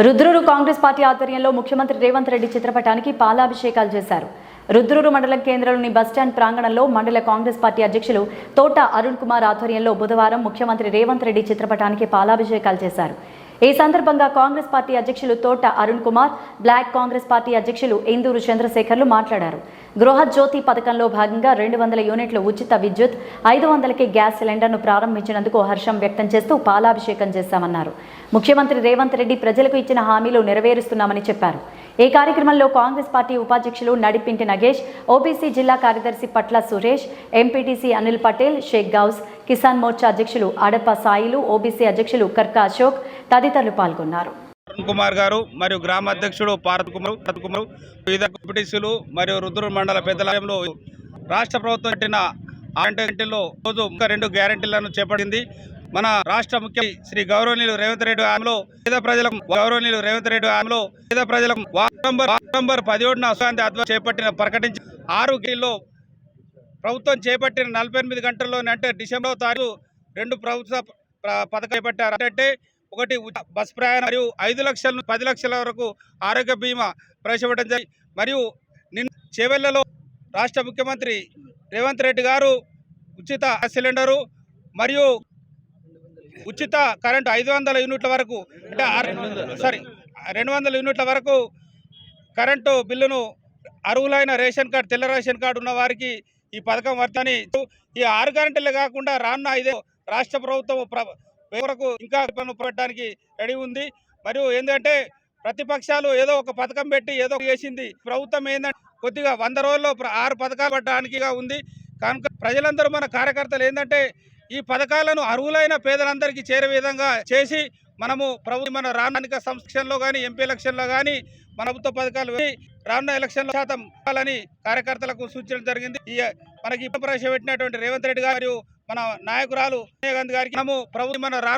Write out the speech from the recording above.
Rudrur Congress party ఆధ్వర్యంలో ముఖ్యమంత్రి రేవంత్ రెడ్డి చిత్రపటానికి పాలాభిషేకాలు చేశారు. రుద్రూరు మండలం కేంద్రంలోని బస్టాండ్ ప్రాంగణంలో మండల కాంగ్రెస్ పార్టీ అధ్యక్షులు తోట అరుణ్ కుమార్ ఆధ్వర్యంలో బుధవారం ముఖ్యమంత్రి రేవంత్ రెడ్డి చిత్రపటానికి పాలాభిషేకాలు చేశారు. ఈ సందర్భంగా కాంగ్రెస్ పార్టీ అధ్యక్షులు Thota Arun Kumar block Congress party అధ్యక్షులు ఇందూరు చంద్రశేఖర్లు మాట్లాడారు. గృహ జ్యోతి పథకంలో భాగంగా రెండు వందల యూనిట్ల ఉచిత విద్యుత్ ఐదు వందలకి గ్యాస్ సిలిండర్ను ప్రారంభించినందుకు హర్షం వ్యక్తం చేస్తూ పాలాభిషేకం చేశామన్నారు. ముఖ్యమంత్రి రేవంత్ రెడ్డి ప్రజలకు ఇచ్చిన హామీలు నెరవేరుస్తున్నామని చెప్పారు. ఈ కార్యక్రమంలో కాంగ్రెస్ పార్టీ ఉపాధ్యక్షులు నడిపింటి నగేష్ ఓబీసీ జిల్లా కార్యదర్శి పట్ల సురేష్ ఎంపీటీసీ అనిల్ పటేల్ షేక్ గౌస్ కిసాన్ మోర్చా అధ్యక్షులు అడప సాయిలు ఓబీసీ అధ్యక్షులు కర్క అశోక్ తదితరులు పాల్గొన్నారు. అరుణ్ కుమార్ గారు మరియు గ్రామ అధ్యక్షుడు పార్వతి కుమార్ భరత్ కుమార్ వివిధ ఎంపీటీసీలు మరియు రుద్ర మండల పెద్దలయంలో రాష్ట్ర ప్రభుత్వం పెట్టిన గ్యారంటీల్లో రోజు రెండు గ్యారంటీలను చేపట్టింది. మన రాష్ట్ర ముఖ్య శ్రీ గౌరవనీయులు రేవంత్ రెడ్డి హామీలో పేద ప్రజలకు గౌరవనీయులు రేవంత్ రెడ్డి హామీలో పేద ప్రజలకు నవంబర్ నవంబర్ పదిహేడున అశాంతి ఆధ్వర్యం చేపట్టిన ప్రకటించి ఆరు గిల్లో ప్రభుత్వం చేపట్టిన నలభై ఎనిమిది గంటల్లోనే అంటే డిసెంబర్ తారీఖు రెండు ప్రభుత్వ పథకం పథకాలు చేపట్టారు. అంటే ఒకటి బస్సు బస్ ప్రయాణం మరియు ఐదు లక్షల పది లక్షల వరకు ఆరోగ్య బీమా ప్రవేశపెట్టడం జరిగింది మరియు నిన్న చేవెళ్ళలో రాష్ట్ర ముఖ్యమంత్రి రేవంత్ రెడ్డి గారు ఉచిత సిలిండరు మరియు ఉచిత కరెంటు ఐదు వందల యూనిట్ల వరకు అంటే సారీ రెండు వందల యూనిట్ల వరకు కరెంటు బిల్లును అర్హులైన రేషన్ కార్డు తెల్ల రేషన్ కార్డు ఉన్న వారికి ఈ పథకం వర్తని ఈ ఆరు గంటలే కాకుండా రానున్న ఐదే రాష్ట్ర ప్రభుత్వం వరకు ఇంకా పెట్టడానికి రెడీ ఉంది. మరియు ఏంటంటే ప్రతిపక్షాలు ఏదో ఒక పథకం పెట్టి ఏదో చేసింది. ప్రభుత్వం ఏంటంటే కొద్దిగా వంద రోజుల్లో ప్ర- ఆరు పథకాలు పట్టడానికి ఉంది. కనుక ప్రజలందరూ మన కార్యకర్తలు ఏంటంటే ఈ పథకాలను అర్హులైన పేదలందరికీ చేరే విధంగా చేసి మనము ప్రభుత్వం మన రాణానిక సంస్కరణలో కానీ ఎంపీ ఎలక్షన్లో కానీ మన ప్రభుత్వ పథకాలు రానున్న ఎలక్షన్ల శాతం ఇవ్వాలని కార్యకర్తలకు సూచించడం జరిగింది. ఈ మనకి ప్రవేశపెట్టినటువంటి రేవంత్ రెడ్డి గారు మన నాయకురాలు సోనియా గాంధీ గారికి మనము ప్రభుత్వం మన